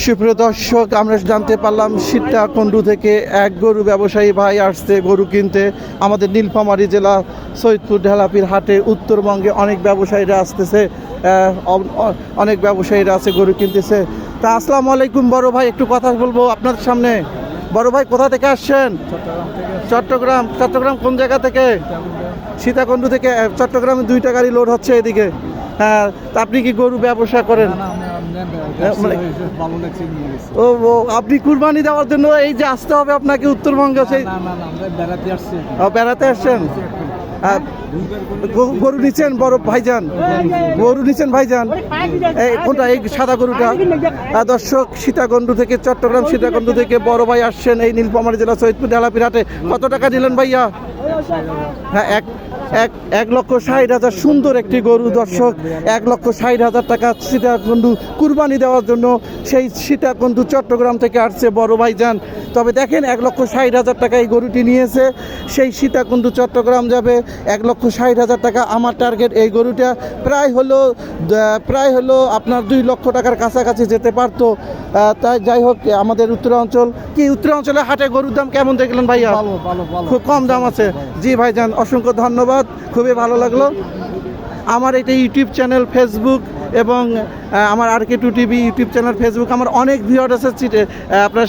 সুপ্রিয় দর্শক আমরা জানতে পারলাম সীতাকুণ্ডু থেকে এক গরু ব্যবসায়ী ভাই আসছে গরু কিনতে। আমাদের নীলফামারী জেলা সৈয়দপুর ঢেলাপির হাটে উত্তরবঙ্গে অনেক ব্যবসায়ীরা আসতেছে অনেক ব্যবসায়ীরা আছে গরু কিনতেছে। তা আসসালামু আলাইকুম বড় ভাই একটু কথা বলব আপনার সামনে। বড় ভাই কোথা থেকে আসছেন? চট্টগ্রাম চট্টগ্রাম কোন জায়গা থেকে? সীতাকুণ্ডু। থেকে চট্টগ্রামে দুইটা গাড়ি লোড হচ্ছে এদিকে। হ্যাঁ তা আপনি কি গরু ব্যবসা করেন? ও ও আপনি কুরবানি দেওয়ার জন্য এই যে আসতে হবে আপনাকে উত্তরবঙ্গে সেই ও, বেড়াতে আসছেন? গরু- নিচ্ছেন বড় ভাইজান? গরু নিচ্ছেন ভাইজান? এই কোনটা এই সাদা গরুটা? দর্শক সীতাকুণ্ডু থেকে চট্টগ্রাম সীতাকুণ্ডু থেকে বড় ভাই আসছেন এই নীলফামারী জেলা সৈয়দপুর ডালাপির হাটে। কত টাকা দিলেন ভাইয়া? হ্যাঁ এক এক এক লক্ষ ষাট হাজার সুন্দর একটি গরু দর্শক। এক লক্ষ ষাট হাজার টাকা সীতাকুণ্ডু কুরবানি দেওয়ার জন্য সেই সীতাকুণ্ডু চট্টগ্রাম থেকে আসছে বড় ভাইজান। তবে দেখেন এক লক্ষ ষাট হাজার টাকা এই গরুটি নিয়েছে। সেই সীতাকুণ্ডু চট্টগ্রাম যাবে। এক লক্ষ ষাট হাজার টাকা আমার টার্গেট এই গরুটা। প্রায় হলো প্রায় হলো আপনার দুই লক্ষ টাকার কাছাকাছি যেতে পারতো। তাই যাই হোক আমাদের উত্তরাঞ্চল কি উত্তরাঞ্চলে হাটে গরুর দাম কেমন দেখলেন ভাইয়া? খুব কম দাম আছে। জি ভাইজান অসংখ্য ধন্যবাদ। খুবই ভালো লাগল। আমার এটা ইউটিউব চ্যানেল ফেসবুক এবং আমার R K two TV YouTube channel Facebook আমার অনেক ভিউয়ার আছে চিটে আপনার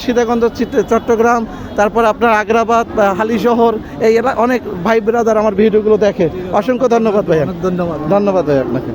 চিটে- চট্টগ্রাম তারপর আপনার আগ্রাবাদ হালিশহর এই এলাকা অনেক ভাই ব্রাদার আমার ভিডিওগুলো দেখে। অসংখ্য ধন্যবাদ ভাইয়া। ধন্যবাদ। ধন্যবাদ ভাই আপনাকে।